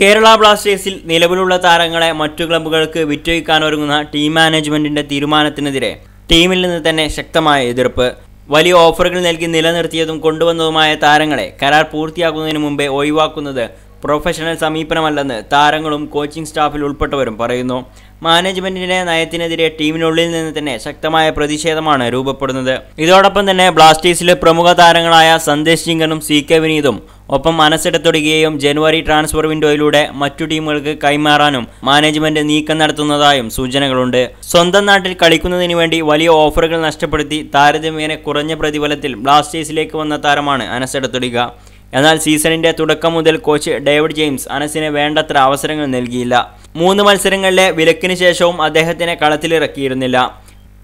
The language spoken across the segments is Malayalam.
കേരള ബ്ലാസ്റ്റേഴ്സിൽ നിലവിലുള്ള താരങ്ങളെ മറ്റു ക്ലബ്ബുകൾക്ക് വിറ്റൊഴിക്കാനൊരുങ്ങുന്ന ടീം മാനേജ്മെന്റിന്റെ തീരുമാനത്തിനെതിരെ ടീമിൽ നിന്ന് തന്നെ ശക്തമായ എതിർപ്പ്. വലിയ ഓഫറുകൾ നൽകി നിലനിർത്തിയതും കൊണ്ടുവന്നതുമായ താരങ്ങളെ കരാർ പൂർത്തിയാക്കുന്നതിന് മുമ്പേ ഒഴിവാക്കുന്നത് പ്രൊഫഷണൽ സമീപനമല്ലെന്ന് താരങ്ങളും കോച്ചിംഗ് സ്റ്റാഫിൽ ഉൾപ്പെട്ടവരും പറയുന്നു. മാനേജ്മെന്റിന്റെ നയത്തിനെതിരെ ടീമിനുള്ളിൽ നിന്ന് തന്നെ ശക്തമായ പ്രതിഷേധമാണ് രൂപപ്പെടുന്നത്. ഇതോടൊപ്പം തന്നെ ബ്ലാസ്റ്റേഴ്സിലെ പ്രമുഖ താരങ്ങളായ സന്ദേശ് സിംഗനും സി കെ വിനീതും ഒപ്പം മനസ്സെടുത്തൊടുകയും ജനുവരി ട്രാൻസ്ഫർ വിൻഡോയിലൂടെ മറ്റു ടീമുകൾക്ക് കൈമാറാനും മാനേജ്മെന്റ് നീക്കം നടത്തുന്നതായും സൂചനകളുണ്ട്. സ്വന്തം നാട്ടിൽ കളിക്കുന്നതിന് വേണ്ടി വലിയ ഓഫറുകൾ നഷ്ടപ്പെടുത്തി താരതമ്യേന കുറഞ്ഞ പ്രതിഫലത്തിൽ ബ്ലാസ്റ്റേഴ്സിലേക്ക് വന്ന താരമാണ് അനസെടുത്തൊടിക. എന്നാൽ സീസണിന്റെ തുടക്കം മുതൽ കോച്ച് ഡേവിഡ് ജെയിംസ് അനസിന് വേണ്ടത്ര അവസരങ്ങൾ നൽകിയില്ല. മൂന്ന് മത്സരങ്ങളിലെ വിലക്കിന് ശേഷവും അദ്ദേഹത്തിനെ കളത്തിലിറക്കിയിരുന്നില്ല.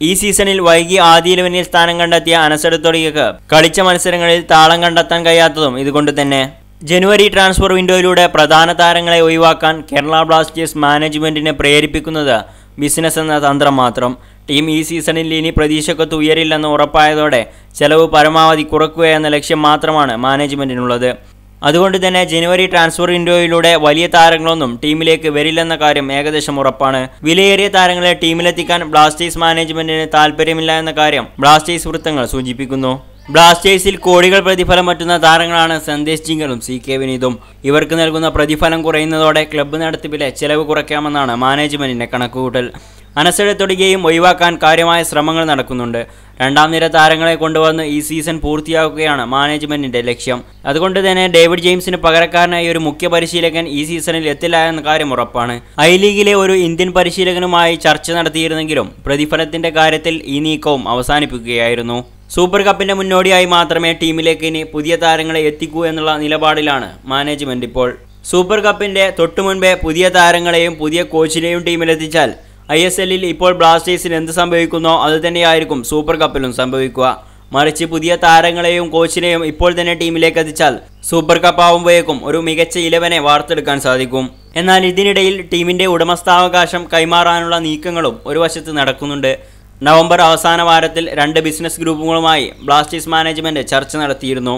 ഈ സീസണിൽ വൈകി ആദ്യ ഇലവനിൽ സ്ഥാനം കണ്ടെത്തിയ അനസെടുത്തൊടികക്ക് കളിച്ച മത്സരങ്ങളിൽ താളം കണ്ടെത്താൻ കഴിയാത്തതും ഇതുകൊണ്ട് തന്നെ. ജനുവരി ട്രാൻസ്ഫർ വിൻഡോയിലൂടെ പ്രധാന താരങ്ങളെ ഒഴിവാക്കാൻ കേരള ബ്ലാസ്റ്റേഴ്സ് മാനേജ്മെന്റിനെ പ്രേരിപ്പിക്കുന്നത് ബിസിനസ് എന്ന തന്ത്രം മാത്രം. ടീം ഈ സീസണിൽ ഇനി പ്രതീക്ഷക്കൊത്ത് ഉയരില്ലെന്ന് ഉറപ്പായതോടെ ചെലവ് പരമാവധി കുറക്കുക എന്ന ലക്ഷ്യം മാത്രമാണ് മാനേജ്മെന്റിനുള്ളത്. അതുകൊണ്ട് തന്നെ ജനുവരി ട്രാൻസ്ഫർ വിൻഡോയിലൂടെ വലിയ താരങ്ങളൊന്നും ടീമിലേക്ക് വരില്ലെന്ന കാര്യം ഏകദേശം ഉറപ്പാണ്. വിലയേറിയ താരങ്ങളെ ടീമിലെത്തിക്കാൻ ബ്ലാസ്റ്റേഴ്സ് മാനേജ്മെന്റിന് താല്പര്യമില്ല എന്ന കാര്യം ബ്ലാസ്റ്റേഴ്സ് വൃത്തങ്ങൾ സൂചിപ്പിക്കുന്നു. ബ്ലാസ്റ്റേഴ്സിൽ കോടികൾ പ്രതിഫലം പറ്റുന്ന താരങ്ങളാണ് സന്ദേശ് ജിങ്കലും സി കെ വിനീതും. ഇവർക്ക് നൽകുന്ന പ്രതിഫലം കുറയുന്നതോടെ ക്ലബ്ബ് നടത്തിപ്പിലെ ചെലവ് കുറയ്ക്കാമെന്നാണ് മാനേജ്മെന്റിന്റെ കണക്കുകൂട്ടൽ. അനസെടുത്തൊടുകയും ഒഴിവാക്കാൻ കാര്യമായ ശ്രമങ്ങൾ നടക്കുന്നുണ്ട്. രണ്ടാം നിര താരങ്ങളെ കൊണ്ടുവന്ന് ഈ സീസൺ പൂർത്തിയാക്കുകയാണ് മാനേജ്മെന്റിന്റെ ലക്ഷ്യം. അതുകൊണ്ട് തന്നെ ഡേവിഡ് ജെയിംസിന് പകരക്കാരനായി ഒരു മുഖ്യ പരിശീലകൻ ഈ സീസണിൽ എത്തില്ല എന്ന കാര്യം ഉറപ്പാണ്. ഐ ലീഗിലെ ഒരു ഇന്ത്യൻ പരിശീലകനുമായി ചർച്ച നടത്തിയിരുന്നെങ്കിലും പ്രതിഫലത്തിന്റെ കാര്യത്തിൽ ഈ നീക്കവും അവസാനിപ്പിക്കുകയായിരുന്നു. സൂപ്പർ കപ്പിന്റെ മുന്നോടിയായി മാത്രമേ ടീമിലേക്ക് ഇനി പുതിയ താരങ്ങളെ എത്തിക്കൂ എന്നുള്ള നിലപാടിലാണ് മാനേജ്മെന്റ് ഇപ്പോൾ. സൂപ്പർ കപ്പിന്റെ തൊട്ടുമുൻപേ പുതിയ താരങ്ങളെയും പുതിയ കോച്ചിനെയും ടീമിലെത്തിച്ചാൽ ഐ എസ് എല്ലിൽ ഇപ്പോൾ ബ്ലാസ്റ്റേഴ്സിന് എന്ത് സംഭവിക്കുന്നോ? അത് തന്നെയായിരിക്കും സൂപ്പർ കപ്പിലും സംഭവിക്കുക. മറിച്ച് പുതിയ താരങ്ങളെയും കോച്ചിനെയും ഇപ്പോൾ തന്നെ ടീമിലേക്ക് എത്തിച്ചാൽ സൂപ്പർ കപ്പ് ആവുമ്പോഴേക്കും ഒരു മികച്ച ഇലവനെ വാർത്തെടുക്കാൻ സാധിക്കും. എന്നാൽ ഇതിനിടയിൽ ടീമിന്റെ ഉടമസ്ഥാവകാശം കൈമാറാനുള്ള നീക്കങ്ങളും ഒരു വശത്ത് നടക്കുന്നുണ്ട്. നവംബർ അവസാന വാരത്തിൽ രണ്ട് ബിസിനസ് ഗ്രൂപ്പുകളുമായി ബ്ലാസ്റ്റേഴ്സ് മാനേജ്മെന്റ് ചർച്ച നടത്തിയിരുന്നു.